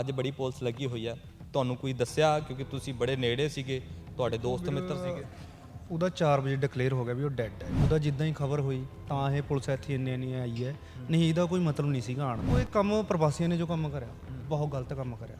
ਅੱਜ ਬੜੀ ਪੁਲਿਸ ਲੱਗੀ ਹੋਈ ਹੈ ਤੁਹਾਨੂੰ ਕੋਈ ਦੱਸਿਆ? ਕਿਉਂਕਿ ਤੁਸੀਂ ਬੜੇ ਨੇੜੇ ਸੀਗੇ ਤੁਹਾਡੇ ਦੋਸਤ ਮਿੱਤਰ ਸੀਗੇ। ਉਹਦਾ 4 ਵਜੇ ਡਿਕਲੇਅਰ ਹੋ ਗਿਆ ਵੀ ਉਹ ਡੈੱਡ ਹੈ। ਉਹਦਾ ਜਿੱਦਾਂ ਹੀ ਖਬਰ ਹੋਈ ਤਾਂ ਇਹ ਪੁਲਿਸ ਇੱਥੇ ਇੰਨੇ ਇੰਨੀ ਆਈ ਹੈ। ਨਹੀਂ ਇਹਦਾ ਕੋਈ ਮਤਲਬ ਨਹੀਂ ਸੀਗਾ ਆਣ ਉਹ ਇਹ ਕੰਮ ਪ੍ਰਵਾਸੀਆਂ ਨੇ ਜੋ ਕੰਮ ਕਰਿਆ ਬਹੁਤ ਗਲਤ ਕੰਮ ਕਰਿਆ।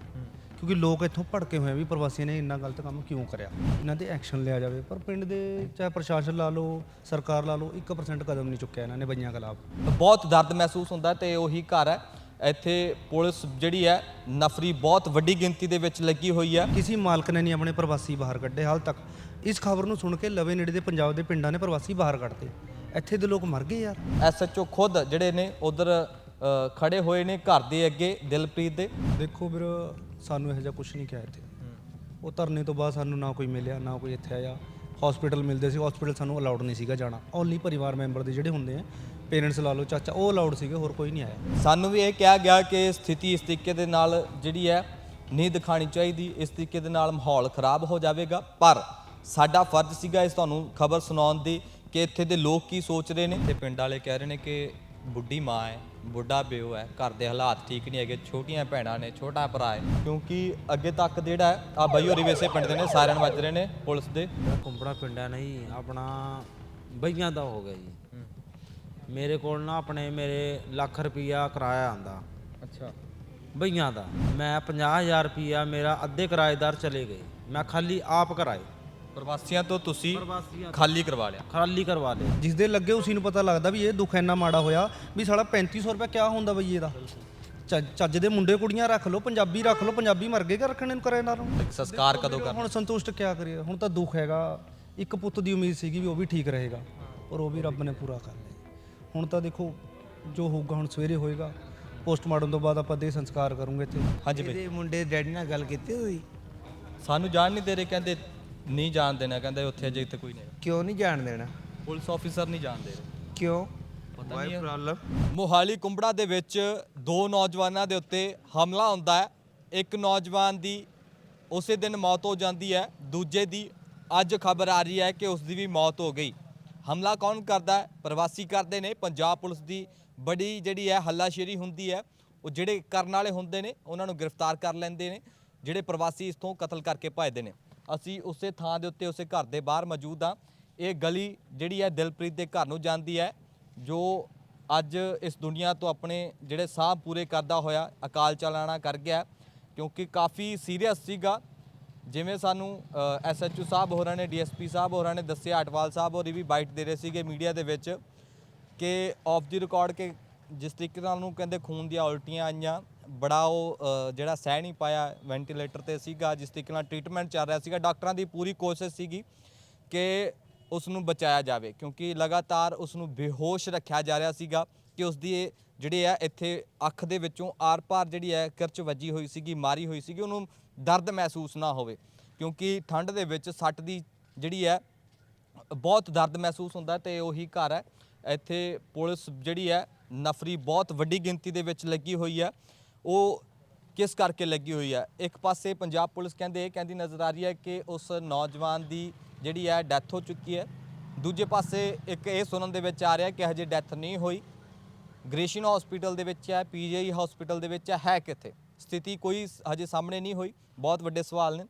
ਕਿਉਂਕਿ ਲੋਕ ਇੱਥੋਂ ਭੜਕੇ ਹੋਏ ਆ ਵੀ ਪ੍ਰਵਾਸੀਆਂ ਨੇ ਇੰਨਾ ਗਲਤ ਕੰਮ ਕਿਉਂ ਕਰਿਆ? ਇਹਨਾਂ ਤੇ ਐਕਸ਼ਨ ਲਿਆ ਜਾਵੇ। ਪਰ ਪਿੰਡ ਦੇ ਚਾਹੇ ਪ੍ਰਸ਼ਾਸਨ ਲਾ ਲਓ ਸਰਕਾਰ ਲਾ ਲਓ 1% ਕਦਮ ਨਹੀਂ ਚੁੱਕਿਆ ਇਹਨਾਂ ਨੇ ਬਈਆਂ ਖਿਲਾਫ। ਬਹੁਤ ਦਰਦ ਮਹਿਸੂਸ ਹੁੰਦਾ ਤੇ ਉਹੀ ਘਰ ਹੈ। ਇੱਥੇ ਪੁਲਿਸ ਜਿਹੜੀ ਹੈ ਨਫਰੀ ਬਹੁਤ ਵੱਡੀ ਗਿਣਤੀ ਦੇ ਵਿੱਚ ਲੱਗੀ ਹੋਈ ਹੈ। ਕਿਸੇ ਮਾਲਕ ਨੇ ਨਹੀਂ ਆਪਣੇ ਪ੍ਰਵਾਸੀ ਬਾਹਰ ਕੱਢੇ ਹਾਲ ਤੱਕ। ਇਸ ਖਬਰ ਨੂੰ ਸੁਣ ਕੇ ਲਵੇ ਨੇੜੇ ਦੇ ਪੰਜਾਬ ਦੇ ਪਿੰਡਾਂ ਨੇ ਪ੍ਰਵਾਸੀ ਬਾਹਰ ਕੱਢਤੇ। ਇੱਥੇ ਦੇ ਲੋਕ ਮਰ ਗਏ ਯਾਰ। ਐਸਐਚਓ ਖੁਦ ਜਿਹੜੇ ਨੇ ਉਧਰ ਖੜੇ ਹੋਏ ਨੇ ਘਰ ਦੇ ਅੱਗੇ ਦਿਲਪ੍ਰੀਤ ਦੇ। ਦੇਖੋ ਵੀਰ ਸਾਨੂੰ ਇਹੋ ਜਿਹਾ ਕੁਝ ਨਹੀਂ ਕਿਹਾ ਇੱਥੇ। ਉਹ ਧਰਨੇ ਤੋਂ ਬਾਅਦ ਸਾਨੂੰ ਨਾ ਕੋਈ ਮਿਲਿਆ ਨਾ ਕੋਈ ਇੱਥੇ ਆਇਆ। ਹਸਪੀਟਲ ਮਿਲਦੇ ਸੀ ਹਸਪੀਟਲ ਸਾਨੂੰ ਅਲਾਉਡ ਨਹੀਂ ਸੀਗਾ ਜਾਣਾ। ਓਨਲੀ ਪਰਿਵਾਰ ਮੈਂਬਰ ਦੇ ਜਿਹੜੇ ਹੁੰਦੇ ਆ ਪੇਰੈਂਟਸ ਲਾ ਲਓ, ਚਾਚਾ, ਉਹ ਅਲਾਉਡ ਸੀਗੇ, ਹੋਰ ਕੋਈ ਨਹੀਂ ਆਇਆ। ਸਾਨੂੰ ਵੀ ਇਹ ਕਿਹਾ ਗਿਆ ਕਿ ਸਥਿਤੀ ਇਸ ਤਰੀਕੇ ਦੇ ਨਾਲ ਜਿਹੜੀ ਹੈ, ਨਹੀਂ ਦਿਖਾਣੀ ਚਾਹੀਦੀ, ਇਸ ਤਰੀਕੇ ਦੇ ਨਾਲ ਮਾਹੌਲ ਖਰਾਬ ਹੋ ਜਾਵੇਗਾ। ਪਰ ਸਾਡਾ ਫਰਜ਼ ਸੀਗਾ, ਇਸ ਤੁਹਾਨੂੰ ਖਬਰ ਸੁਣਾਉਣ ਦੀ, ਕਿ ਇੱਥੇ ਦੇ ਲੋਕ ਕੀ ਸੋਚ ਰਹੇ ਨੇ। ਤੇ ਪਿੰਡ ਵਾਲੇ ਕਹਿ ਰਹੇ ਨੇ ਕਿ ਬੁੱਢੀ ਮਾਂ ਹੈ ਬੁੱਢਾ ਪਿਓ ਹੈ ਘਰ ਦੇ ਹਾਲਾਤ ਠੀਕ ਨਹੀਂ ਹੈਗੇ ਛੋਟੀਆਂ ਭੈਣਾਂ ਨੇ ਛੋਟਾ ਭਰਾ ਹੈ। ਕਿਉਂਕਿ ਅੱਗੇ ਤੱਕ ਜਿਹੜਾ ਆ ਬਈ ਹੋਰੀ ਵੈਸੇ ਪਿੰਡ ਦੇ ਨੇ ਸਾਇਰਨ ਵੱਜ ਰਹੇ ਨੇ ਪੁਲਿਸ ਦੇ। ਕੁੰਬੜਾ ਪਿੰਡ ਹੈ ਨਹੀਂ ਆਪਣਾ ਬਈਆਂ ਦਾ ਹੋ ਗਿਆ ਜੀ। ਮੇਰੇ ਕੋਲ ਨਾ ਆਪਣੇ ਮੇਰੇ ਲੱਖ ਰੁਪਈਆ ਕਿਰਾਇਆ ਆਂਦਾ ਅੱਛਾ। ਬਈਆਂ ਦਾ। ਮੈਂ 50000 ਰੁਪਈਆ ਮੇਰਾ ਅੱਧੇ ਕਿਰਾਏਦਾਰ ਚਲੇ ਗਏ। ਮੈਂ ਖਾਲੀ ਆਪ ਕਰਾਏ। ਪ੍ਰਵਾਸੀਆਂ ਤੋਂ ਤੁਸੀਂ ਪ੍ਰਵਾਸੀਆਂ ਖਾਲੀ ਕਰਵਾ ਲਿਆ। ਖਾਲੀ ਕਰਵਾ ਲਏ ਜਿਸ ਦੇ ਲੱਗੇ ਉਸੇ ਨੂੰ ਪਤਾ ਲੱਗਦਾ ਵੀ ਇਹ ਦੁੱਖ ਇੰਨਾ ਮਾੜਾ ਹੋਇਆ ਵੀ ਸਾਲਾ 3500 ਰੁਪਏ ਕਿਆ ਹੁੰਦਾ ਬਈ ਇਹਦਾ? ਚੱਜ- ਚੱਜ ਦੇ ਮੁੰਡੇ ਕੁੜੀਆਂ ਰੱਖ ਲਓ ਪੰਜਾਬੀ ਰੱਖ ਲਓ ਪੰਜਾਬੀ ਮਰ ਗਏ ਕਿ ਰੱਖਣੇ ਨੂੰ ਕਰੇ ਨਾਲ। ਇੱਕ ਸੰਸਕਾਰ ਕਦੋਂ ਕਰ ਹੁਣ ਸੰਤੁਸ਼ਟ ਕਿਆ ਕਰੀਏ? ਹੁਣ ਤਾਂ ਦੁੱਖ ਹੈਗਾ। ਇੱਕ ਪੁੱਤ ਦੀ ਉਮੀਦ ਸੀਗੀ ਵੀ ਉਹ ਵੀ ਠੀਕ ਰਹੇਗਾ ਪਰ ਉਹ ਵੀ ਰੱਬ ਨੇ ਪੂਰਾ ਕਰ ਲਿਆ। ਹੁਣ ਤਾਂ ਦੇਖੋ ਜੋ ਹੋਊਗਾ ਹੁਣ ਸਵੇਰੇ ਹੋਏਗਾ। ਪੋਸਟਮਾਰਟਮ ਤੋਂ ਬਾਅਦ ਆਪਾਂ ਦੇ ਸੰਸਕਾਰ ਕਰੂੰਗੇ ਇੱਥੇ। ਹਾਂਜੀ ਬਈ। ਇਹਦੇ ਮੁੰਡੇ ਡੈਡੀ ਨਾਲ ਗੱਲ ਕੀਤੀ ਹੋਈ ਸਾਨੂੰ ਜਾਣ ਨਹੀਂ ਦੇ ਰਹੇ ਕਹਿੰਦੇ ਨਹੀਂ ਜਾਣ ਦੇਣਾ ਕਹਿੰਦੇ ਉੱਥੇ ਅਜੇ ਇੱਥੇ ਕੋਈ ਨਹੀਂ ਕਿਉਂ ਨਹੀਂ ਜਾਣ ਦੇਣਾ? ਪੁਲਿਸ ਆਫੀਸਰ ਨਹੀਂ ਜਾਣ ਦੇ ਰਹੇ। ਕਿਉਂ? ਪਤਾ ਨਹੀਂ। ਪ੍ਰੋਬਲਮ ਮੋਹਾਲੀ ਕੁੰਬੜਾ ਦੇ ਵਿੱਚ ਦੋ ਨੌਜਵਾਨਾਂ ਦੇ ਉੱਤੇ ਹਮਲਾ ਹੁੰਦਾ ਹੈ। ਇੱਕ ਨੌਜਵਾਨ ਦੀ ਉਸੇ ਦਿਨ ਮੌਤ ਹੋ ਜਾਂਦੀ ਹੈ ਦੂਜੇ ਦੀ ਅੱਜ ਖਬਰ ਆ ਰਹੀ ਹੈ ਕਿ ਉਸ ਦੀ ਵੀ ਮੌਤ ਹੋ ਗਈ। ਹਮਲਾ ਕੌਣ ਕਰਦਾ ਹੈ? ਪ੍ਰਵਾਸੀ ਕਰਦੇ ਨੇ। ਪੰਜਾਬ ਪੁਲਿਸ ਦੀ ਬੜੀ ਜਿਹੜੀ ਹੈ ਹੱਲਾਸ਼ੇਰੀ ਹੁੰਦੀ ਹੈ ਉਹ ਜਿਹੜੇ ਕਰਨ ਵਾਲੇ ਹੁੰਦੇ ਨੇ ਉਹਨਾਂ ਨੂੰ ਗ੍ਰਿਫਤਾਰ ਕਰ ਲੈਂਦੇ ਨੇ ਜਿਹੜੇ ਪ੍ਰਵਾਸੀ ਇਸ ਤੋਂ ਕਤਲ ਕਰਕੇ ਭੱਜਦੇ ਨੇ। ਅਸੀਂ ਉਸੇ ਥਾਂ ਦੇ ਉੱਤੇ, ਉਸੇ ਘਰ ਦੇ ਬਾਹਰ ਮੌਜੂਦ ਹਾਂ। ਇਹ ਗਲੀ ਜਿਹੜੀ ਹੈ ਦਿਲਪ੍ਰੀਤ ਦੇ ਘਰ ਨੂੰ ਜਾਂਦੀ ਹੈ, ਜੋ ਅੱਜ ਇਸ ਦੁਨੀਆ ਤੋਂ ਆਪਣੇ ਜਿਹੜੇ ਸਾਹ ਪੂਰੇ ਕਰਦਾ ਹੋਇਆ, ਅਕਾਲ ਚਲਾਣਾ ਕਰ ਗਿਆ ਕਿਉਂਕਿ ਕਾਫੀ ਸੀਰੀਅਸ ਸੀਗਾ। ਜਿਵੇਂ ਸਾਨੂੰ ਐਸਐਚਓ ਸਾਹਿਬ ਹੋਰਾਂ ਨੇ ਡੀਐਸਪੀ ਸਾਹਿਬ ਹੋਰਾਂ ਨੇ ਦੱਸਿਆ, ਅਟਵਾਲ ਸਾਹਿਬ ਹੋਰੀ ਵੀ ਬਾਈਟ ਦੇ ਰਹੇ ਸੀਗੇ ਮੀਡੀਆ ਦੇ ਵਿੱਚ ਕਿ ਆਫ ਦੀ ਰਿਕਾਰਡ ਕਿ ਜਿਸ ਤਰੀਕੇ ਨਾਲ ਉਹਨੂੰ ਕਹਿੰਦੇ ਖੂਨ ਦੀਆਂ ਉਲਟੀਆਂ ਆਈਆਂ ਬੜਾ ਉਹ ਅ, ਜਿਹੜਾ ਸਹਿ ਨਹੀਂ ਪਾਇਆ ਵੈਂਟੀਲੇਟਰ ਤੇ ਸੀਗਾ ਜਿਸ ਤਰੀਕੇ ਨਾਲ ਟ੍ਰੀਟਮੈਂਟ ਚੱਲ ਰਿਹਾ ਸੀਗਾ ਡਾਕਟਰਾਂ ਦੀ ਪੂਰੀ ਕੋਸ਼ਿਸ਼ ਸੀਗੀ ਕਿ ਉਸ ਨੂੰ ਬਚਾਇਆ ਜਾਵੇ ਕਿਉਂਕਿ ਲਗਾਤਾਰ ਉਸ ਨੂੰ ਬੇਹੋਸ਼ ਰੱਖਿਆ ਜਾ ਰਿਹਾ ਸੀਗਾ ਕਿ ਉਸ ਦੀ ਜਿਹੜੀ ਹੈ ਇੱਥੇ ਅੱਖ ਦੇ ਵਿੱਚੋਂ ਆਰ-ਪਾਰ ਜਿਹੜੀ ਹੈ ਕਿਰਚ ਵੱਜੀ ਹੋਈ ਸੀਗੀ ਮਾਰੀ ਹੋਈ ਸੀਗੀ ਉਹਨੂੰ ਦਰਦ ਮਹਿਸੂਸ ਨਾ ਹੋਵੇ ਕਿਉਂਕਿ ਠੰਡ ਦੇ ਵਿੱਚ ਸੱਟ ਦੀ ਜਿਹੜੀ ਹੈ ਬਹੁਤ ਦਰਦ ਮਹਿਸੂਸ ਹੁੰਦਾ ਤੇ ਉਹੀ ਘਰ ਹੈ। ਇੱਥੇ ਪੁਲਿਸ ਜਿਹੜੀ ਹੈ ਨਫਰੀ ਬਹੁਤ ਵੱਡੀ ਗਿਣਤੀ ਦੇ ਵਿੱਚ ਲੱਗੀ ਹੋਈ ਹੈ। ਉਹ ਕਿਸ ਕਰਕੇ ਲੱਗੀ ਹੋਈ ਹੈ? ਇੱਕ ਪਾਸੇ ਪੰਜਾਬ ਪੁਲਿਸ ਕਹਿੰਦੇ ਇਹ ਕਹਿੰਦੀ ਨਜ਼ਰ ਆ ਰਹੀ ਹੈ ਕਿ ਉਸ ਨੌਜਵਾਨ ਦੀ ਜਿਹੜੀ ਹੈ ਡੈਥ ਹੋ ਚੁੱਕੀ ਹੈ। ਦੂਜੇ ਪਾਸੇ ਇੱਕ ਇਹ ਸੁਣਨ ਦੇ ਵਿੱਚ ਆ ਰਿਹਾ ਕਿ ਹਜੇ ਡੈਥ ਨਹੀਂ ਹੋਈ। ਗ੍ਰੇਸ਼ਨ ਹਸਪੀਟਲ ਦੇ ਵਿੱਚ ਹੈ ਪੀਜੀਆਈ ਹਸਪੀਟਲ ਦੇ ਵਿੱਚ ਹੈ, ਕਿੱਥੇ? ਸਥਿਤੀ ਕੋਈ ਹਜੇ ਸਾਹਮਣੇ ਨਹੀਂ ਹੋਈ। ਬਹੁਤ ਵੱਡੇ ਸਵਾਲ ਨੇ।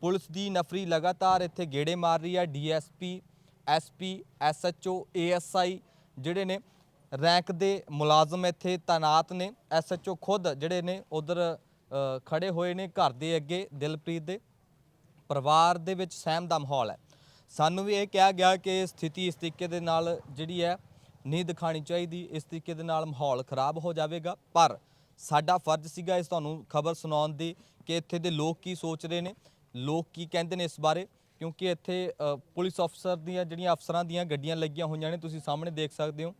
ਪੁਲਿਸ ਦੀ ਨਫਰੀ ਲਗਾਤਾਰ ਇੱਥੇ ਗੇੜੇ ਮਾਰ ਰਹੀ ਹੈ। ਡੀਐਸਪੀ ਐਸਪੀ ਐਸਐਚਓ ਏਐਸਆਈ ਜਿਹੜੇ ਨੇ। ਰੈਂਕ ਦੇ ਮੁਲਾਜ਼ਮ ਇੱਥੇ ਤਾਇਨਾਤ ਨੇ। ਐਸਐਚਓ ਖੁਦ ਜਿਹੜੇ ਨੇ ਉਧਰ ਖੜੇ ਹੋਏ ਨੇ ਘਰ ਦੇ ਅੱਗੇ, ਦਿਲਪ੍ਰੀਤ ਦੇ ਪਰਿਵਾਰ ਦੇ ਵਿੱਚ ਸਹਿਮ ਦਾ ਮਾਹੌਲ ਹੈ। ਸਾਨੂੰ ਵੀ ਇਹ ਕਿਹਾ ਗਿਆ ਕਿ ਸਥਿਤੀ ਇਸ ਤਰੀਕੇ ਦੇ ਨਾਲ ਜਿਹੜੀ ਹੈ, ਨਹੀਂ ਦਿਖਾਣੀ ਚਾਹੀਦੀ। ਇਸ ਤਰੀਕੇ ਦੇ ਨਾਲ ਮਾਹੌਲ ਖਰਾਬ ਹੋ ਜਾਵੇਗਾ। ਪਰ ਸਾਡਾ ਫਰਜ਼ ਸੀਗਾ ਇਸ ਤੁਹਾਨੂੰ ਖਬਰ ਸੁਣਾਉਣ ਦੀ ਕਿ ਇੱਥੇ ਦੇ ਲੋਕ ਕੀ ਸੋਚ ਰਹੇ ਨੇ। ਲੋਕ ਕੀ ਕਹਿੰਦੇ ਨੇ ਇਸ ਬਾਰੇ? ਕਿਉਂਕਿ ਇੱਥੇ ਪੁਲਿਸ ਅਫਸਰ ਦੀਆਂ ਜਿਹੜੀਆਂ ਅਫਸਰਾਂ ਦੀਆਂ ਗੱਡੀਆਂ ਲੱਗੀਆਂ ਹੋਈਆਂ ਨੇ, ਤੁਸੀਂ ਸਾਹਮਣੇ ਦੇਖ ਸਕਦੇ ਹੋ।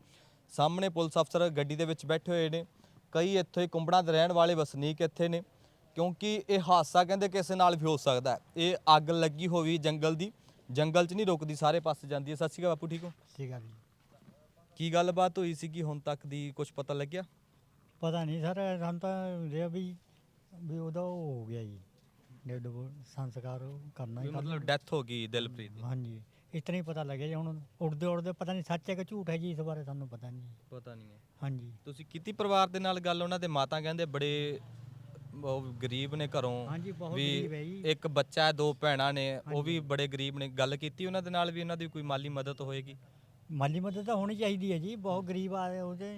ਸਾਹਮਣੇ ਪੁਲਿਸ ਅਫਸਰ ਗੱਡੀ ਦੇ ਵਿੱਚ ਬੈਠੇ ਹੋਏ ਨੇ। ਕਈ ਇੱਥੇ ਕੁੰਬੜਾਂ ਦੇ ਰਹਿਣ ਵਾਲੇ ਵਸਨੀਕ ਇੱਥੇ ਨੇ ਕਿਉਂਕਿ ਇਹ ਹਾਦਸਾ ਕਹਿੰਦੇ ਕਿਸੇ ਨਾਲ ਵੀ ਹੋ ਸਕਦਾ ਇਹ ਅੱਗ ਲੱਗੀ ਹੋਈ ਜੰਗਲ ਦੀ ਜੰਗਲ 'ਚ ਨਹੀਂ ਰੁਕਦੀ ਸਾਰੇ ਪਾਸੇ ਜਾਂਦੀ ਹੈ। ਸਤਿ ਸ਼੍ਰੀ ਅਕਾਲ ਬਾਪੂ ਠੀਕ ਹੋ? ਠੀਕ ਆ ਜੀ। ਕੀ ਗੱਲਬਾਤ ਹੋਈ ਸੀਗੀ ਹੁਣ ਤੱਕ ਦੀ ਕੁਝ ਪਤਾ ਲੱਗਿਆ? ਪਤਾ ਨਹੀਂ ਸਰ ਸਾਨੂੰ ਤਾਂ ਰਿਹਾ ਵੀ ਵੀ ਉਹਦਾ ਉਹ ਹੋ ਗਿਆ ਜੀ। ਡੈਡ ਸੰਸਕਾਰ ਕਰਨਾ ਹੀ ਕਰਨਾ। ਮਤਲਬ ਡੈਥ ਹੋ ਗਈ ਦਿਲਪ੍ਰੀਤ ਦੀ। ਹਾਂਜੀ। ਇਤਨਾ ਹੀ ਪਤਾ ਲੱਗਿਆ ਜੀ ਹੁਣ ਉੜਦੇ ਉੜਦੇ ਪਤਾ ਨਹੀਂ ਸੱਚ ਹੈ ਕਿ ਝੂਠ ਹੈ ਜੀ ਇਸ ਬਾਰੇ ਸਾਨੂੰ ਪਤਾ ਨਹੀਂ ਪਤਾ ਨਹੀਂ ਹੈ। ਹਾਂਜੀ। ਤੁਸੀਂ ਕੀਤੀ ਪਰਿਵਾਰ ਦੇ ਨਾਲ ਗੱਲ ਉਹਨਾਂ ਦੇ ਮਾਤਾ ਕਹਿੰਦੇ ਬੜੇ ਉਹ ਗਰੀਬ ਨੇ ਘਰੋਂ ਹਾਂਜੀ, ਬਹੁਤ ਗਰੀਬ ਹੈ ਜੀ। ਇੱਕ ਬੱਚਾ ਹੈ ਦੋ ਭੈਣਾਂ ਨੇ ਉਹ ਵੀ ਬੜੇ ਗਰੀਬ ਨੇ। ਗੱਲ ਕੀਤੀ ਉਹਨਾਂ ਦੇ ਨਾਲ ਵੀ ਉਹਨਾਂ ਦੀ ਕੋਈ ਮਾਲੀ ਮਦਦ ਹੋਏਗੀ? ਮਾਲੀ ਮਦਦ ਤਾਂ ਹੋਣੀ ਚਾਹੀਦੀ ਹੈ ਜੀ ਬਹੁਤ ਗਰੀਬ ਆ ਉਹਦੇ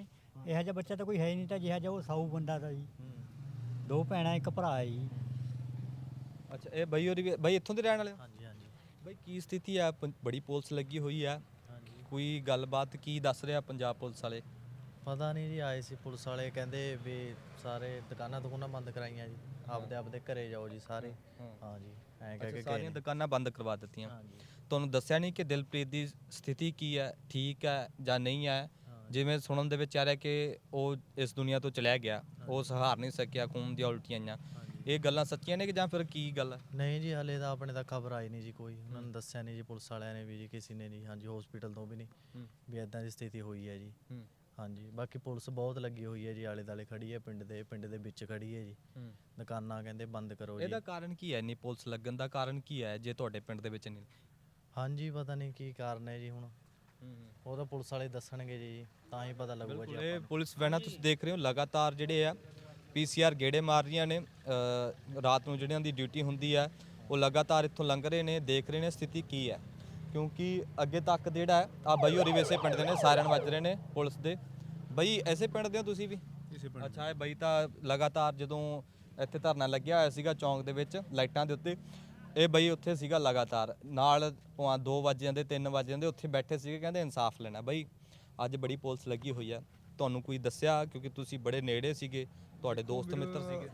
ਇਹੋ ਜਿਹਾ ਬੱਚਾ ਤਾਂ ਕੋਈ ਹੈ ਹੀ ਨਹੀਂ ਤਾਂ ਜਿਹਾ ਜਿਹਾ ਉਹ ਸਾਊ ਬੰਦਾ ਤਾਂ ਜੀ। ਦੋ ਭੈਣਾਂ ਇੱਕ ਭਰਾ ਹੈ ਜੀ। ਅੱਛਾ ਇਹ ਬਈ ਹੋਰੀ ਵੀ- ਬਈ ਇੱਥੋਂ ਦੇ ਰਹਿਣ ਵਾਲੇ ਹੋ? ਬਈ ਕੀ ਸਥਿਤੀ ਹੈ ਪੰ- ਬੜੀ ਪੁਲਿਸ ਲੱਗੀ ਹੋਈ ਹੈ ਹਾਂਜੀ। ਕੋਈ ਗੱਲਬਾਤ ਕੀ ਦੱਸ ਰਿਹਾ ਪੰਜਾਬ ਪੁਲਿਸ ਵਾਲੇ? ਪਤਾ ਨਹੀਂ ਜੀ ਆਏ ਸੀ ਪੁਲਿਸ ਵਾਲੇ ਕਹਿੰਦੇ ਵੀ ਸਾਰੇ ਦੁਕਾਨਾਂ ਦੁਕਾਨਾਂ ਬੰਦ ਕਰਾਈਆਂ ਜੀ। ਆਪਦੇ ਆਪਦੇ ਘਰੇ ਜਾਓ ਜੀ ਸਾਰੇ। ਹਾਂਜੀ ਐਂ ਕਹਿ ਅੱਛਾ ਕੇ ਸਾਰੀਆਂ ਗਏ। ਦੁਕਾਨਾਂ ਬੰਦ ਕਰਵਾ ਦਿੱਤੀਆਂ। ਤੁਹਾਨੂੰ ਦੱਸਿਆ ਨਹੀਂ ਕਿ ਦਿਲਪ੍ਰੀਤ ਦੀ ਸਥਿਤੀ ਕੀ ਹੈ ਠੀਕ ਹੈ ਜਾਂ ਨਹੀਂ ਹੈ ਹਾਂ। ਜਿਵੇਂ ਸੁਣਨ ਦੇ ਵਿੱਚ ਆ ਰਿਹਾ ਕਿ ਉਹ ਇਸ ਦੁਨੀਆ ਤੋਂ ਚਲਿਆ ਗਿਆ। ਉਹ ਸਹਾਰ ਨਹੀਂ ਸਕਿਆ ਖੂਨ ਦੀਆਂ ਉਲਟੀਆਂ ਆਈਆਂ। ਇਹ ਗੱਲਾਂ ਸੱਚੀਆਂ ਨੇ ਕਿ ਜਾਂ ਫਿਰ ਕੀ ਗੱਲ ਹੈ? ਨਹੀਂ ਜੀ ਹਲੇ ਤਾਂ ਆਪਣੇ ਤਾਂ ਖਬਰ ਆਈ ਨਹੀਂ ਜੀ ਕੋਈ। ਉਹਨਾਂ ਨੂੰ ਦੱਸਿਆ ਨਹੀਂ ਜੀ ਪੁਲਿਸ ਵਾਲਿਆਂ ਨੇ ਵੀ ਜੀ ਕਿਸੇ ਨੇ ਨਹੀਂ। ਹਾਂਜੀ ਹਸਪੀਟਲ ਤੋਂ ਵੀ ਨਹੀਂ। ਵੀ ਇਦਾਂ ਦੀ ਸਥਿਤੀ ਹੋਈ ਹੈ ਜੀ। ਹਾਂਜੀ ਬਾਕੀ ਪੁਲਿਸ ਬਹੁਤ ਲੱਗੀ ਹੋਈ ਹੈ ਜੀ ਆਲੇ ਦਾਲੇ ਖੜੀ ਹੈ ਪਿੰਡ ਦੇ ਪਿੰਡ ਦੇ ਵਿੱਚ ਖੜੀ ਹੈ ਜੀ। ਦੁਕਾਨਾਂ ਕਹਿੰਦੇ ਬੰਦ ਕਰੋ ਜੀ। ਇਹਦਾ ਕਾਰਨ ਕੀ ਹੈ? ਨਹੀਂ ਪੁਲਿਸ ਲੱਗਣ ਦਾ ਕਾਰਨ ਕੀ ਹੈ ਜੇ ਤੁਹਾਡੇ ਪਿੰਡ ਦੇ ਵਿੱਚ ਨਹੀਂ? ਹਾਂਜੀ ਪਤਾ ਨਹੀਂ ਕੀ ਕਾਰਨ ਹੈ ਜੀ ਹੁਣ। ਉਹ ਤਾਂ ਪੁਲਿਸ ਵਾਲੇ ਦੱਸਣਗੇ ਜੀ ਤਾਂ ਹੀ ਪਤਾ ਲੱਗੂਗਾ ਜੀ ਬਿਲਕੁਲ ਇਹ। ਪੁਲਿਸ ਵੈਨਾਂ ਤੁਸੀਂ ਦੇਖ ਰਹੇ ਹੋ ਲਗਾਤਾਰ ਜਿਹੜੇ ਆ ਪੀਸੀਆਰ ਗੇੜੇ ਮਾਰ ਰਹੀਆਂ ਨੇ ਅ, ਰਾਤ ਨੂੰ ਜਿਹੜਿਆਂ ਦੀ ਡਿਊਟੀ ਹੁੰਦੀ ਆ ਉਹ ਲਗਾਤਾਰ ਇੱਥੋਂ ਲੰਘ ਰਹੇ ਨੇ ਦੇਖ ਰਹੇ ਨੇ ਸਥਿਤੀ ਕੀ ਹੈ। ਕਿਉਂਕਿ ਅੱਗੇ ਤੱਕ ਜਿਹੜਾ ਹੈ ਆ ਬਈ ਹੋਰੀ ਵੈਸੇ ਪਿੰਡ ਦੇ ਨੇ ਸਾਇਰਨ ਵੱਜ ਰਹੇ ਨੇ ਪੁਲਿਸ ਦੇ। ਬਈ ਐਸੇ ਪਿੰਡ ਦੇ ਹੋ ਤੁਸੀਂ ਵੀ? ਇਸੇ ਪਿੰਡ ਅੱਛਾ ਇਹ ਬਈ ਤਾਂ ਲਗਾਤਾਰ ਜਦੋਂ ਇੱਥੇ ਧਰਨਾ ਲੱਗਿਆ ਹੋਇਆ ਸੀਗਾ ਚੌਂਕ ਦੇ ਵਿੱਚ ਲਾਈਟਾਂ ਦੇ ਉੱਤੇ ਇਹ ਬਈ ਉੱਥੇ ਸੀਗਾ ਲਗਾਤਾਰ। ਨਾਲ ਭਾਂ 2 ਵਜੇ ਜਾਂਦੇ 3 ਵਜੇ ਜਾਂਦੇ ਉੱਥੇ ਬੈਠੇ ਸੀਗੇ ਕਹਿੰਦੇ ਇਨਸਾਫ ਲੈਣਾ। ਬਈ ਅੱਜ ਬੜੀ ਪੁਲਿਸ ਲੱਗੀ ਹੋਈ ਆ ਤੁਹਾਨੂੰ ਕੋਈ ਦੱਸਿਆ? ਕਿਉਂਕਿ ਤੁਸੀਂ ਬੜੇ ਨੇੜੇ ਸੀਗੇ। ਤੁਹਾਡੇ ਦੋਸਤ ਮਿੱਤਰ ਸੀਗੇ?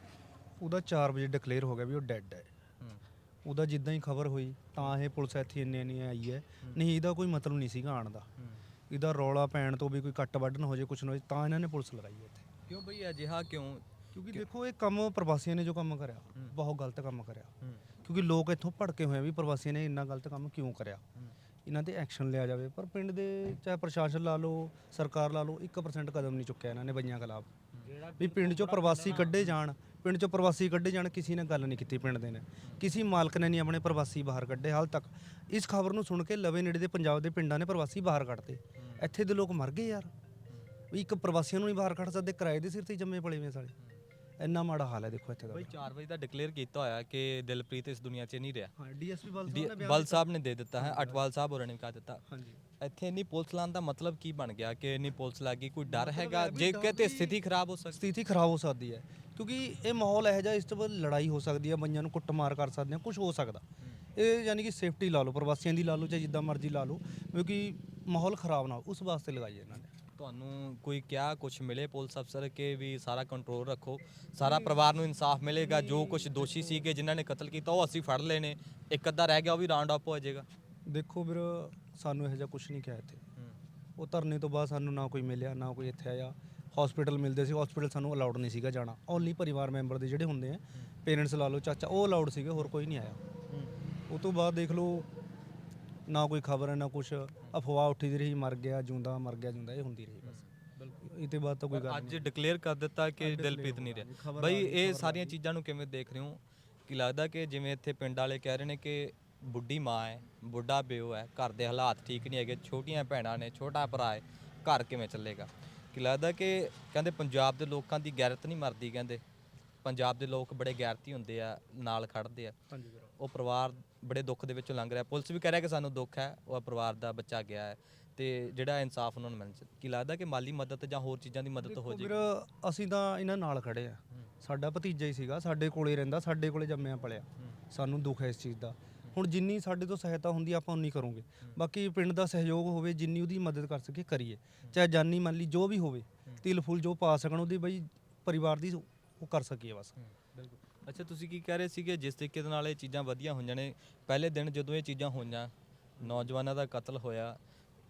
ਉਹਦਾ 4 ਵਜੇ ਡਿਕਲੇਅਰ ਹੋ ਗਿਆ ਵੀ ਉਹ ਡੈੱਡ ਹੈ। ਉਹਦਾ ਜਿੱਦਾਂ ਹੀ ਖਬਰ ਹੋਈ ਤਾਂ ਇਹ ਪੁਲਿਸ ਇੱਥੇ ਇੰਨੇ ਇੰਨੇ ਆਈ ਹੈ। ਨਹੀਂ ਇਹਦਾ ਕੋਈ ਮਤਲਬ ਨਹੀਂ ਸੀਗਾ ਆਉਣ ਦਾ। ਇਹਦਾ ਰੌਲਾ ਪੈਣ ਤੋਂ ਵੀ ਕੋਈ ਕੱਟ ਵੱਢਣ ਹੋ ਜੇ ਕੁਛ ਨਾ ਹੋ ਜੇ ਤਾਂ ਇਹਨਾਂ ਨੇ ਪੁਲਿਸ ਲਗਾਈ ਹੈ ਇੱਥੇ। ਕਿਉਂ ਬਈ ਅਜਿਹਾ ਕਿਉਂ? ਕਿਉਂਕਿ ਦੇਖੋ ਇਹ ਕੰਮ ਪ੍ਰਵਾਸੀਆਂ ਨੇ ਜੋ ਕੰਮ ਕਰਿਆ ਬਹੁਤ ਗਲਤ ਕੰਮ ਕਰਿਆ। ਕਿਉਂਕਿ ਲੋਕ ਇੱਥੋਂ ਭੜਕੇ ਹੋਏ ਆ ਵੀ ਪ੍ਰਵਾਸੀਆਂ ਨੇ ਇੰਨਾ ਗਲਤ ਕੰਮ ਕਿਉਂ ਕਰਿਆ। ਇਹਨਾਂ ਤੇ ਐਕਸ਼ਨ ਲਿਆ ਜਾਵੇ ਪਰ ਪਿੰਡ ਦੇ ਚਾਹੇ ਪ੍ਰਸ਼ਾਸਨ ਲਾ ਲਓ ਸਰਕਾਰ ਲਾ ਲਓ 1% ਕਦਮ ਨਹੀਂ ਚੁੱਕਿਆ ਇਹਨਾਂ ਨੇ ਬਈਆਂ ਖਿਲਾਫ। ਵੀ ਪਿੰਡ ਚੋਂ ਪ੍ਰਵਾਸੀ ਕੱਢੇ ਜਾਣ ਪਿੰਡ ਚੋਂ ਪ੍ਰਵਾਸੀ ਕੱਢੇ ਜਾਣ ਕਿਸੇ ਨੇ ਗੱਲ ਨਹੀਂ ਕੀਤੀ ਪਿੰਡ ਦੇ ਨੇ ਕਿਸੇ ਮਾਲਕ ਨੇ ਨਹੀਂ ਆਪਣੇ ਪ੍ਰਵਾਸੀ ਬਾਹਰ ਕੱਢੇ ਹਾਲ ਤੱਕ। ਇਸ ਖਬਰ ਨੂੰ ਸੁਣ ਕੇ ਲਵੇ ਨੇੜੇ ਦੇ ਪੰਜਾਬ ਦੇ ਪਿੰਡਾਂ ਨੇ ਪ੍ਰਵਾਸੀ ਬਾਹਰ ਕੱਢਤੇ। ਇੱਥੇ ਦੇ ਲੋਕ ਮਰ ਗਏ ਯਾਰ। ਵੀ ਇੱਕ ਪ੍ਰਵਾਸੀਆਂ ਨੂੰ ਨਹੀਂ ਬਾਹਰ ਕੱਢ ਸਕਦੇ ਕਿਰਾਏ ਦੇ ਸਿਰ ਤੇ ਜੰਮੇ ਪਲੇ ਵੇ ਸਾਲੇ। ਇੰਨਾ ਮਾੜਾ ਹਾਲ ਹੈ ਦੇਖੋ ਇੱਥੇ ਦਾ ਬਈ 4 ਵਜੇ ਦਾ ਡਿਕਲੇਅਰ ਕੀਤਾ ਹੋਇਆ ਕਿ ਦਿਲਪ੍ਰੀਤ ਇਸ ਦੁਨੀਆ 'ਚ ਨਹੀਂ ਰਿਹਾ। ਹਾਂ ਡੀਐਸਪੀ ਬਲ ਸਾਹਿਬ ਨੇ ਦੇ ਦਿੱਤਾ ਹੈ ਅਟਵਾਲ ਸਾਹਿਬ ਹੋਰਾਂ ਨੇ ਕਹਾ ਦਿੱਤਾ। ਹਾਂਜੀ। ਇੱਥੇ ਇੰਨੀ ਪੁਲਿਸ ਲਾਉਣ ਦਾ ਮਤਲਬ ਕੀ ਬਣ ਗਿਆ ਕਿ ਇੰਨੀ ਪੁਲਿਸ ਲੱਗੀ ਕੋਈ ਡਰ ਹੈਗਾ? ਜੇ ਕਿਤੇ ਸਥਿਤੀ ਖਰਾਬ ਹੋ ਸਕਦੀ। ਸਥਿਤੀ ਖਰਾਬ ਹੋ ਸਕਦੀ ਹੈ। ਕਿਉਂਕਿ ਇਹ ਮਾਹੌਲ ਇਹੋ ਜਿਹਾ ਇਸ ਤੋਂ ਬਾਅਦ ਲੜਾਈ ਹੋ ਸਕਦੀ ਹੈ ਬੰਜਾਂ ਨੂੰ ਕੁੱਟਮਾਰ ਕਰ ਸਕਦੇ ਆ ਕੁਝ ਹੋ ਸਕਦਾ। ਇਹ ਯਾਨੀ ਕਿ ਸੇਫਟੀ ਲਾ ਲਓ ਪ੍ਰਵਾਸੀਆਂ ਦੀ ਲਾ ਲਓ ਚਾਹੇ ਜਿੱਦਾਂ ਮਰਜ਼ੀ ਲਾ ਲਓ ਕਿਉਂਕਿ ਮਾਹੌਲ ਖਰਾਬ ਨਾ ਹੋ ਉਸ ਵਾਸਤੇ ਲਗਾਈ ਹੈ ਇਹਨਾਂ ਨੇ। ਤੁਹਾਨੂੰ ਕੋਈ ਕਿਹਾ ਕੁਝ ਮਿਲੇ ਪੁਲਿਸ ਅਫਸਰ ਕਿ ਵੀ ਸਾਰਾ ਕੰਟਰੋਲ ਰੱਖੋ? ਸਾਰਾ ਪਰਿਵਾਰ ਨੂੰ ਇਨਸਾਫ ਮਿਲੇਗਾ ਜੋ ਕੁਝ ਦੋਸ਼ੀ ਸੀਗੇ ਜਿਨ੍ਹਾਂ ਨੇ ਕਤਲ ਕੀਤਾ ਉਹ ਅਸੀਂ ਫੜ ਲਏ ਨੇ। ਇੱਕ ਅੱਧਾ ਰਹਿ ਗਿਆ ਉਹ ਵੀ ਰਾਉਂਡ ਅਪ ਹੋ ਜਾਏਗਾ। ਦੇਖੋ ਵੀਰ ਸਾਨੂੰ ਇਹੋ ਜਿਹਾ ਕੁਝ ਨਹੀਂ ਕਿਹਾ ਇੱਥੇ। ਉਹ ਧਰਨੇ ਤੋਂ ਬਾਅਦ ਸਾਨੂੰ ਨਾ ਕੋਈ ਮਿਲਿਆ ਨਾ ਕੋਈ ਇੱਥੇ ਆਇਆ। ਹਸਪੀਟਲ ਮਿਲਦੇ ਸੀ ਹਸਪੀਟਲ ਸਾਨੂੰ ਅਲਾਉਡ ਨਹੀਂ ਸੀਗਾ ਜਾਣਾ। ਓਨਲੀ ਪਰਿਵਾਰ ਮੈਂਬਰ ਦੇ ਜਿਹੜੇ ਹੁੰਦੇ ਆ ਪੇਰੈਂਟਸ ਲਾ ਲਓ ਚਾਚਾ ਉਹ ਅਲਾਉਡ ਸੀਗੇ ਹੋਰ ਕੋਈ ਨਹੀਂ ਆਇਆ। ਉਹ ਤੋਂ ਬਾਅਦ ਦੇਖ ਲਓ ਨਾ ਕੋਈ ਖਬਰ ਹੈ ਨਾ ਕੁਝ ਅਫਵਾਹ ਉੱਠੀ ਰਹੀ ਮਰ ਗਿਆ ਜੂੰਦਾ ਮਰ ਗਿਆ ਜੂੰਦਾ ਇਹ ਹੁੰਦੀ ਰਹੀ ਬਸ। ਇਹ ਤੋਂ ਬਾਅਦ ਤਾਂ ਕੋਈ ਗੱਲ ਅੱਜ ਡਿਕਲੇਅਰ ਕਰ ਦਿੱਤਾ ਕਿ ਦਿਲਪ੍ਰੀਤ ਨਹੀਂ ਰਿਹਾ। ਬਈ ਇਹ ਸਾਰੀਆਂ ਚੀਜ਼ਾਂ ਨੂੰ ਕਿਵੇਂ ਦੇਖ ਰਹੇ ਹੋ? ਕਿ ਲੱਗਦਾ ਕਿ ਜਿਵੇਂ ਇੱਥੇ ਪਿੰਡ ਵਾਲੇ ਕਹਿ ਰਹੇ ਨੇ ਕਿ ਬੁੱਢੀ ਮਾਂ ਹੈ ਬੁੱਢਾ ਪਿਓ ਹੈ ਘਰ ਦੇ ਹਾਲਾਤ ਠੀਕ ਨਹੀਂ ਹੈਗੇ ਛੋਟੀਆਂ ਭੈਣਾਂ ਨੇ ਛੋਟਾ ਭਰਾ ਹੈ ਘਰ ਕਿਵੇਂ ਚੱਲੇਗਾ? ਕਿ ਲੱਗਦਾ ਕਿ ਕਹਿੰਦੇ ਪੰਜਾਬ ਦੇ ਲੋਕਾਂ ਦੀ ਗੈਰਤ ਨਹੀਂ ਮਰਦੀ ਕਹਿੰਦੇ? ਪੰਜਾਬ ਦੇ ਲੋਕ ਬੜੇ ਗੈਰਤੀ ਹੁੰਦੇ ਆ ਨਾਲ ਖੜਦੇ ਆ। ਉਹ ਪਰਿਵਾਰ ਬੜੇ ਦੁੱਖ ਦੇ ਵਿੱਚੋਂ ਲੰਘ ਰਿਹਾ। ਪੁਲਿਸ ਵੀ ਕਹਿ ਰਿਹਾ ਕਿ ਸਾਨੂੰ ਦੁੱਖ ਹੈ ਉਹ ਪਰਿਵਾਰ ਦਾ ਬੱਚਾ ਗਿਆ ਹੈ ਤੇ ਜਿਹੜਾ ਇਨਸਾਫ ਉਹਨਾਂ ਨੂੰ ਚਾਹੀਦਾ ਕੀ ਲੱਗਦਾ ਕਿ ਮਾਲੀ ਮਦਦ ਜਾਂ ਹੋਰ ਚੀਜ਼ਾਂ ਦੀ ਮਦਦ ਹੋ ਵੀਰ ਜਾਏਗੀ? ਅਸੀਂ ਤਾਂ ਇਹਨਾਂ ਨਾਲ ਖੜੇ ਆ। ਸਾਡਾ ਭਤੀਜਾ ਹੀ ਸੀਗਾ ਸਾਡੇ ਕੋਲੇ ਰਹਿੰਦਾ ਸਾਡੇ ਕੋਲੇ ਜੰਮਿਆ ਪਲਿਆ। ਸਾਨੂੰ ਦੁੱਖ ਹੈ ਇਸ ਚੀਜ਼ ਦਾ। ਹੁਣ ਜਿੰਨੀ ਸਾਡੇ ਤੋਂ ਸਹਾਇਤਾ ਹੁੰਦੀ ਆ, ਆਪਾਂ ਉਨੀ ਕਰੋਗੇ। ਬਾਕੀ ਪਿੰਡ ਦਾ ਸਹਿਯੋਗ ਹੋਵੇ ਜਿੰਨੀ ਉਹਦੀ ਮਦਦ ਕਰ ਸਕੇ ਕਰੀਏ। ਚਾਹੇ ਜਾਨੀ ਮੰਨ ਲਈ ਜੋ ਵੀ ਹੋਵੇ ਤਿਲ ਫੁੱਲ ਜੋ ਪਾ ਸਕਣ ਉਹਦੀ ਬਈ ਪਰਿਵਾਰ ਦੀ ਉਹ ਕਰ ਸਕੀਏ ਬਸ। ਬਿਲਕੁਲ। ਅੱਛਾ ਤੁਸੀਂ ਕੀ ਕਹਿ ਰਹੇ ਸੀਗੇ ਜਿਸ ਤਰੀਕੇ ਦੇ ਨਾਲ ਇਹ ਚੀਜ਼ਾਂ ਵਧੀਆ ਹੋਈਆਂ ਨੇ ਪਹਿਲੇ ਦਿਨ ਜਦੋਂ ਇਹ ਚੀਜ਼ਾਂ ਹੋਈਆਂ ਨੌਜਵਾਨਾਂ ਦਾ ਕਤਲ ਹੋਇਆ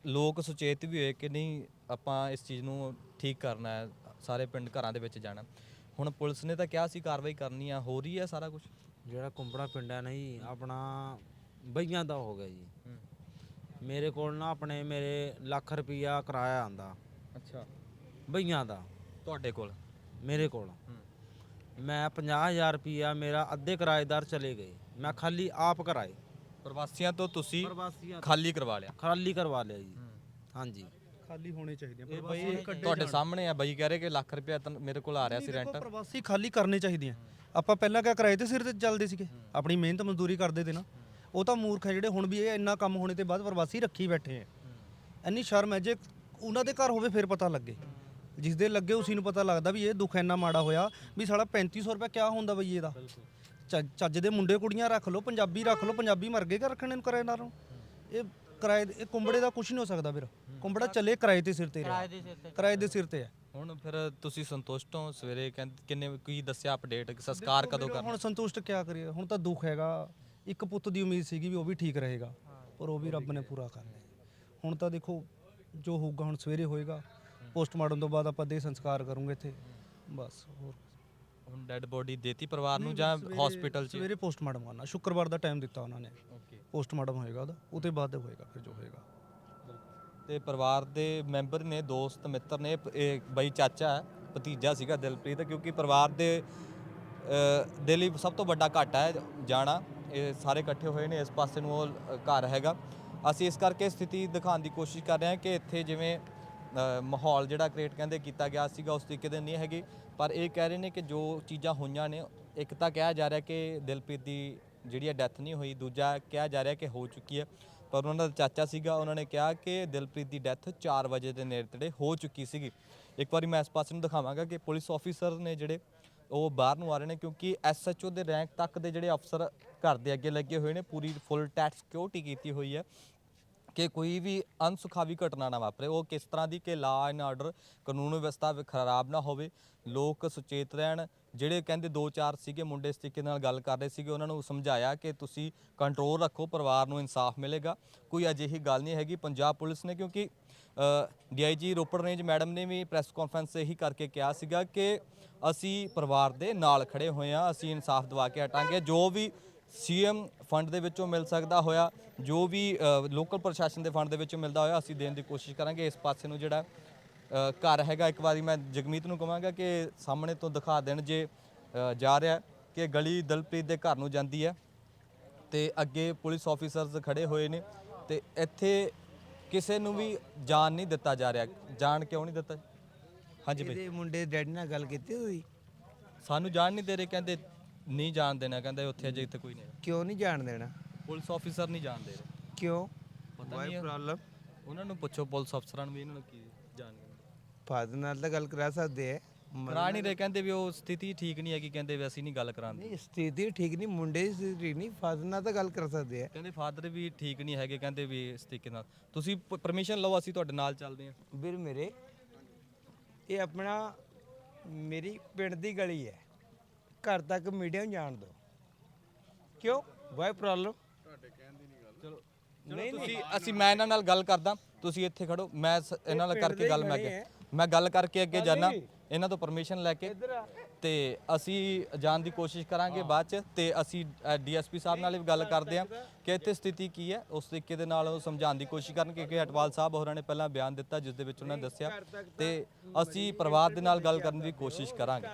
ਲੋਕ ਸੁਚੇਤ ਵੀ ਹੋਏ ਕਿ ਨਹੀਂ ਆਪਾਂ ਇਸ ਚੀਜ਼ ਨੂੰ ਠੀਕ ਕਰਨਾ ਹੈ ਸਾਰੇ ਪਿੰਡ ਘਰਾਂ ਦੇ ਵਿੱਚ ਜਾਣਾ। ਹੁਣ ਪੁਲਿਸ ਨੇ ਤਾਂ ਕਿਹਾ ਸੀ ਕਾਰਵਾਈ ਕਰਨੀ ਆ ਹੋ ਰਹੀ ਹੈ ਸਾਰਾ ਕੁਝ ਜਿਹੜਾ ਕੁੰਬੜਾ ਪਿੰਡ ਹੈ ਨਾ ਜੀ ਆਪਣਾ ਬਈਆਂ ਦਾ ਹੋ ਗਿਆ ਜੀ। ਮੇਰੇ ਕੋਲ ਨਾ ਆਪਣੇ ਮੇਰੇ ਲੱਖ ਰੁਪਈਆ ਕਿਰਾਇਆ ਆਂਦਾ ਅੱਛਾ। ਬਈਆਂ ਦਾ। ਤੁਹਾਡੇ ਕੋਲ? ਮੇਰੇ ਕੋਲ। ਮੈਂ 50000 ਰੁਪਈਆ ਮੇਰਾ ਅੱਧੇ ਕਿਰਾਏਦਾਰ ਚਲੇ ਗਏ। ਮੈਂ ਖਾਲੀ ਆਪ ਕਰਾਏ। ਪ੍ਰਵਾਸੀਆਂ ਤੋਂ ਤੁਸੀਂ ਪ੍ਰਵਾਸੀਆਂ ਖਾਲੀ ਕਰਵਾ ਲਿਆ। ਖਾਲੀ ਕਰਵਾ ਲਿਆ ਜੀ। ਹਾਂਜੀ। ਖਾਲੀ ਹੋਣੇ ਚਾਹੀਦੇ ਬਈ ਤੁਹਾਡੇ ਸਾਹਮਣੇ ਆ ਬਈ ਕਹਿ ਰਹੇ ਕਿ ਲੱਖ ਰੁਪਇਆ ਤਾਂ ਮੇਰੇ ਕੋਲ ਆ ਰਿਹਾ ਸੀ ਰੈਂਟ ਪ੍ਰਵਾਸੀ ਖਾਲੀ ਕਰਨੇ ਚਾਹੀਦੇ ਆ। ਆਪਾਂ ਪਹਿਲਾਂ ਕਿਆ ਕਿਰਾਏ ਤੇ ਸਿਰ ਤੇ ਚੱਲਦੇ ਸੀਗੇ। ਆਪਣੀ ਮਿਹਨਤ ਮਜ਼ਦੂਰੀ ਕਰਦੇ ਤੇ ਨਾ। ਉਹ ਤਾਂ ਮੂਰਖ ਹੈ ਜਿਹੜੇ ਹੁਣ ਵੀ ਇਹ ਇੰਨਾ ਕੰਮ ਹੋਣੇ ਤੇ ਬਾਅਦ ਪ੍ਰਵਾਸੀ ਰੱਖੀ ਬੈਠੇ ਆ। ਇੰਨੀ ਸ਼ਰਮ ਹੈ ਜੇ ਉਹਨਾਂ ਦੇ ਘਰ ਹੋਵੇ ਫਿਰ ਪਤਾ ਲੱਗੇ। ਜਿਸ ਦੇ ਲੱਗੇ ਉਸੇ ਨੂੰ ਪਤਾ ਲੱਗਦਾ ਵੀ ਇਹ ਦੁੱਖ ਇੰਨਾ ਮਾੜਾ ਹੋਇਆ ਵੀ ਸਾਲਾ 3500 ਰੁਪਏ ਕਿਆ ਹੁੰਦਾ ਬਈ ਇਹਦਾ। ਚੱਜ ਚੱਜ ਦੇ ਮੁੰਡੇ ਕੁੜੀਆਂ ਰੱਖ ਲਓ ਪੰਜਾਬੀ ਰੱਖ ਲਓ ਪੰਜਾਬੀ ਮਰ ਗਏ ਕਿ ਰੱਖਣੇ ਨੂੰ ਕਿਰਾਏਦਾਰ ਨੂੰ ਇਹ ਕਿਰਾਏ ਇਹ ਕੁੰਬੜੇ ਦਾ ਕੁਝ ਨਹੀਂ ਹੋ ਸਕਦਾ ਵੀਰ ਕੁੰਬੜਾ ਚੱਲੇ ਕਿਰਾਏ ਤੇ ਸਿਰ ਤੇ ਕਿਰਾਏ ਦੇ ਸਿਰ ਤੇ ਕਿਰਾਏ ਦੇ ਸਿਰ ਤੇ ਹੈ। ਹੁਣ ਫਿਰ ਤੁਸੀਂ ਸੰਤੁਸ਼ਟ ਹੋ ਸਵੇਰੇ ਕਹਿੰਦੇ ਕਿੰਨੇ ਕੀ ਦੱਸਿਆ ਅਪਡੇਟ ਸੰਸਕਾਰ ਕਦੋਂ ਕਰਨਾ? ਹੁਣ ਸੰਤੁਸ਼ਟ ਕਿਆ ਕਰੀਏ? ਹੁਣ ਤਾਂ ਦੁੱਖ ਹੈਗਾ। ਇੱਕ ਪੁੱਤ ਦੀ ਉਮੀਦ ਸੀਗੀ ਵੀ ਉਹ ਵੀ ਠੀਕ ਰਹੇਗਾ ਪਰ ਉਹ ਵੀ ਰੱਬ ਨੇ ਪੂਰਾ ਕਰ ਲਿਆ। ਹੁਣ ਤਾਂ ਦੇਖੋ ਜੋ ਹੋਊਗਾ ਹੁਣ ਸਵੇਰੇ ਹੋਏਗਾ। ਪੋਸਟਮਾਰਟਮ ਤੋਂ ਬਾਅਦ ਆਪਾਂ ਦੇ ਸੰਸਕਾਰ ਕਰੂੰਗੇ ਇੱਥੇ। ਬਸ ਹੋਰ। ਹੁਣ ਡੈੱਡ ਬੋਡੀ ਦੇਤੀ ਪਰਿਵਾਰ ਨੂੰ ਜਾਂ ਹਸਪੀਟਲ 'ਚ? ਸਵੇਰੇ ਪੋਸਟਮਾਰਟਮ ਕਰਨਾ। ਸ਼ੁੱਕਰਵਾਰ ਦਾ ਟਾਈਮ ਦਿੱਤਾ ਉਹਨਾਂ ਨੇ। ਓਕੇ ਪੋਸਟਮਾਰਟਮ ਹੋਏਗਾ ਉਹਦਾ। ਉਹਦੇ ਬਾਅਦ ਹੋਏਗਾ ਫਿਰ ਜੋ ਹੋਏਗਾ। ਤੇ ਪਰਿਵਾਰ ਦੇ ਮੈਂਬਰ ਨੇ ਦੋਸਤ ਮਿੱਤਰ ਨੇ ਇਹ ਬਈ ਚਾਚਾ ਹੈ ਭਤੀਜਾ ਸੀਗਾ ਦਿਲਪ੍ਰੀਤ ਕਿਉਂਕਿ ਪਰਿਵਾਰ ਦੇ ਅ, ਦੇ ਲਈ ਸਭ ਤੋਂ ਵੱਡਾ ਘਾਟਾ ਹੈ ਜਾਣਾ। ਇਹ ਸਾਰੇ ਇਕੱਠੇ ਹੋਏ ਨੇ ਇਸ ਪਾਸੇ ਨੂੰ ਉਹ ਅ, ਘਰ ਹੈਗਾ। ਅਸੀਂ ਇਸ ਕਰਕੇ ਸਥਿਤੀ ਦਿਖਾਉਣ ਦੀ ਕੋਸ਼ਿਸ਼ ਕਰ ਰਹੇ ਹਾਂ ਕਿ ਇੱਥੇ ਜਿਵੇਂ ਅ, ਮਾਹੌਲ ਜਿਹੜਾ ਕ੍ਰੀਏਟ ਕਹਿੰਦੇ ਕੀਤਾ ਗਿਆ ਸੀਗਾ ਉਸ ਤਰੀਕੇ ਦੇ ਨਹੀਂ ਹੈਗੇ। ਪਰ ਇਹ ਕਹਿ ਰਹੇ ਨੇ ਕਿ ਜੋ ਚੀਜ਼ਾਂ ਹੋਈਆਂ ਨੇ ਇੱਕ ਤਾਂ ਕਿਹਾ ਜਾ ਰਿਹਾ ਕਿ ਦਿਲਪ੍ਰੀਤ ਦੀ ਜਿਹੜੀ ਹੈ ਡੈਥ ਨਹੀਂ ਹੋਈ ਦੂਜਾ ਕਿਹਾ ਜਾ ਰਿਹਾ ਕਿ ਹੋ ਚੁੱਕੀ ਹੈ। ਪਰ ਉਹਨਾਂ ਦਾ ਚਾਚਾ ਸੀਗਾ, ਉਹਨਾਂ ਨੇ ਕਿਹਾ ਕਿ ਦਿਲਪ੍ਰੀਤ ਦੀ ਡੈਥ 4 ਵਜੇ ਦੇ ਨੇੜੇ ਤੇੜੇ ਹੋ ਚੁੱਕੀ ਸੀਗੀ। ਇੱਕ ਵਾਰੀ ਮੈਂ ਇਸ ਪਾਸੇ ਨੂੰ ਦਿਖਾਵਾਂਗਾ ਕਿ ਪੁਲਿਸ ਆਫੀਸਰ ਨੇ ਜਿਹੜੇ ਉਹ ਬਾਹਰ ਨੂੰ ਆ ਰਹੇ ਨੇ ਕਿਉਂਕਿ ਐਸਐਚਓ ਦੇ ਰੈਂਕ ਤੱਕ ਦੇ ਜਿਹੜੇ ਅਫਸਰ ਘਰ ਦੇ ਅੱਗੇ ਲੱਗੇ ਹੋਏ ਨੇ, ਪੂਰੀ ਫੁੱਲ ਟੈਟ ਸਿਕਿਉਰਿਟੀ ਕੀਤੀ ਹੋਈ ਹੈ। ਕਿ ਕੋਈ ਵੀ ਅਨਸੁਖਾਵੀ ਘਟਨਾ ਨਾ ਵਾਪਰੇ। ਉਹ ਕਿਸ ਤਰ੍ਹਾਂ ਦੀ ਕਿ ਲਾ ਐਂਡ ਆਰਡਰ ਕਾਨੂੰਨ ਵਿਵਸਥਾ ਖਰਾਬ ਨਾ ਹੋਵੇ। ਲੋਕ ਸੁਚੇਤ ਰਹਿਣ। ਜਿਹੜੇ ਕਹਿੰਦੇ ਦੋ ਚਾਰ ਸੀਗੇ ਮੁੰਡੇ ਇਸ ਤਰੀਕੇ ਨਾਲ ਗੱਲ ਕਰ ਰਹੇ ਸੀਗੇ, ਉਹਨਾਂ ਨੂੰ ਸਮਝਾਇਆ ਕਿ ਤੁਸੀਂ ਕੰਟਰੋਲ ਰੱਖੋ, ਪਰਿਵਾਰ ਨੂੰ ਇਨਸਾਫ ਮਿਲੇਗਾ। ਕੋਈ ਅਜਿਹੀ ਗੱਲ ਨਹੀਂ ਹੈਗੀ ਪੰਜਾਬ ਪੁਲਿਸ ਨੇ, ਕਿਉਂਕਿ ਡੀਆਈਜੀ ਰੋਪੜ ਰੇਂਜ ਮੈਡਮ ਨੇ ਵੀ ਪ੍ਰੈਸ ਕਾਨਫਰੰਸ ਇਹੀ ਕਰਕੇ ਕਿਹਾ ਸੀਗਾ ਕਿ ਅਸੀਂ ਪਰਿਵਾਰ ਦੇ ਨਾਲ ਖੜੇ ਹੋਏ ਹਾਂ, ਅਸੀਂ ਇਨਸਾਫ ਦਿਵਾ ਕੇ ਹਟਾਂਗੇ। ਜੋ ਵੀ ਸੀਐਮ ਫੰਡ ਦੇ ਵਿੱਚੋਂ ਮਿਲ ਸਕਦਾ ਹੋਇਆ ਜੋ ਵੀ ਲੋਕਲ ਪ੍ਰਸ਼ਾਸਨ ਦੇ ਫੰਡ ਦੇ ਵਿੱਚੋਂ ਮਿਲਦਾ ਹੋਇਆ ਅਸੀਂ ਦੇਣ ਦੀ ਕੋਸ਼ਿਸ਼ ਕਰਾਂਗੇ। ਇਸ ਪਾਸੇ ਨੂੰ ਜਿਹੜਾ ਘਰ ਹੈਗਾ ਇੱਕ ਵਾਰੀ ਮੈਂ ਜਗਮੀਤ ਨੂੰ ਕਹਾਂਗਾ ਕਿ ਸਾਹਮਣੇ ਤੋਂ ਦਿਖਾ ਦੇਣ ਜੇ ਜਾ ਰਿਹਾ ਕਿ ਗਲੀ ਦਲਪ੍ਰੀਤ ਦੇ ਘਰ ਨੂੰ ਜਾਂਦੀ ਹੈ ਤੇ ਅੱਗੇ ਪੁਲਿਸ ਆਫੀਸਰਸ ਖੜੇ ਹੋਏ ਨੇ ਤੇ ਇੱਥੇ ਕਿਸੇ ਨੂੰ ਵੀ ਜਾਣ ਨਹੀਂ ਦਿੱਤਾ ਜਾ ਰਿਹਾ। ਜਾਣ ਕਿਉਂ ਨਹੀਂ ਦਿੱਤਾ? ਹਾਂਜੀ ਬਈ। ਇਹਦੇ ਮੁੰਡੇ ਡੈਡੀ ਨਾਲ ਗੱਲ ਕੀਤੀ ਹੋਈ? ਸਾਨੂੰ ਜਾਣ ਨਹੀਂ ਦੇ ਰਹੇ ਕਹਿੰਦੇ ਨਹੀਂ ਜਾਣ ਦੇਣਾ ਕਹਿੰਦੇ ਉੱਥੇ ਅਜੇ ਇੱਥੇ ਕੋਈ ਨਹੀਂ। ਕਿਉਂ ਨਹੀਂ ਜਾਣ ਦੇਣਾ? ਪੁਲਿਸ ਆਫੀਸਰ ਨਹੀਂ ਜਾਣ ਦੇ ਰਹੇ। ਕਿਉਂ? ਪਤਾ ਵਾਈ ਨਹੀਂ ਹੈ। ਪ੍ਰੋਬਲਮ ਉਹਨਾਂ ਨੂੰ ਪੁੱਛੋ ਪੁਲਿਸ ਅਫਸਰਾਂ ਨੂੰ ਵੀ ਇਹਨਾਂ ਨੂੰ ਕੀ ਜਾਣ ਨਹੀਂ ਫਾਦਰ ਨਾਲ ਤਾਂ ਗੱਲ ਕਰਾ ਸਕਦੇ ਆ। ਕਰਾ ਨਹੀਂ ਰਹੇ ਕਹਿੰਦੇ ਵੀ ਉਹ ਸਥਿਤੀ ਠੀਕ ਨਹੀਂ ਹੈਗੀ ਕਹਿੰਦੇ ਵੀ ਅਸੀਂ ਨਹੀਂ ਗੱਲ ਕਰਾਂਦੇ ਨਹੀਂ ਸਥਿਤੀ ਠੀਕ ਨਹੀਂ ਮੁੰਡੇ ਦੀ ਸਥਿਤੀ ਠੀਕ ਨਹੀਂ ਫਾਦਰ ਨਾਲ ਤਾਂ ਗੱਲ ਕਰ ਸਕਦੇ ਆ। ਕਹਿੰਦੇ ਫਾਦਰ ਵੀ ਠੀਕ ਨਹੀਂ ਹੈਗੇ ਕਹਿੰਦੇ ਵੀ ਇਸ ਤਰੀਕੇ ਨਾਲ। ਤੁਸੀਂ ਪਰਮਿਸ਼ਨ ਲਓ ਅਸੀਂ ਤੁਹਾਡੇ ਨਾਲ ਚੱਲਦੇ ਹਾਂ। ਵੀਰ ਮੇਰੇ ਇਹ ਆਪਣਾ ਮੇਰੀ ਪਿੰਡ ਦੀ ਗਲੀ ਹੈ। ਘਰ ਤੱਕ ਮੀਡੀਆ ਨੂੰ ਜਾਣ ਦਿਓ ਕਿਉਂ? ਵਾਈ ਪ੍ਰੋਬਲਮ ਚਲੋ ਤੁਸੀਂ ਅਸੀਂ ਮੈਂ ਇਹਨਾਂ ਨਾਲ ਗੱਲ ਕਰਦਾ। ਤੁਸੀਂ ਇੱਥੇ ਖੜੋ। ਮੈਂ ਸ- ਇਹਨਾਂ ਨਾਲ ਕਰਕੇ ਗੱਲ ਮੈਂ ਅੱਗੇ ਮੈਂ ਗੱਲ ਕਰਕੇ ਅੱਗੇ ਜਾਣਾ ਇਹਨਾਂ ਤੋਂ ਪਰਮਿਸ਼ਨ ਲੈ ਕੇ। ਤੇ ਅਸੀਂ ਜਾਣ ਦੀ ਕੋਸ਼ਿਸ਼ ਕਰਾਂਗੇ ਬਾਅਦ ਚ। ਤੇ ਅਸੀਂ ਡੀਐਸਪੀ ਸਾਹਿਬ ਨਾਲ ਵੀ ਗੱਲ ਕਰਦੇ ਹਾਂ ਕਿ ਇੱਥੇ ਸਥਿਤੀ ਕੀ ਹੈ। ਉਸ ਤਰੀਕੇ ਦੇ ਨਾਲ ਉਹ ਸਮਝਾਉਣ ਦੀ ਕੋਸ਼ਿਸ਼ ਕਰਨਗੇ ਕਿ ਹਟਵਾਲ ਸਾਹਿਬ ਹੋਰਾਂ ਨੇ ਪਹਿਲਾਂ ਬਿਆਨ ਦਿੱਤਾ ਜਿਸ ਦੇ ਵਿੱਚ ਉਹਨਾਂ ਨੇ ਦੱਸਿਆ। ਤੇ ਅਸੀਂ ਪਰਿਵਾਰ ਦੇ ਨਾਲ ਗੱਲ ਕਰਨ ਦੀ ਕੋਸ਼ਿਸ਼ ਕਰਾਂਗੇ।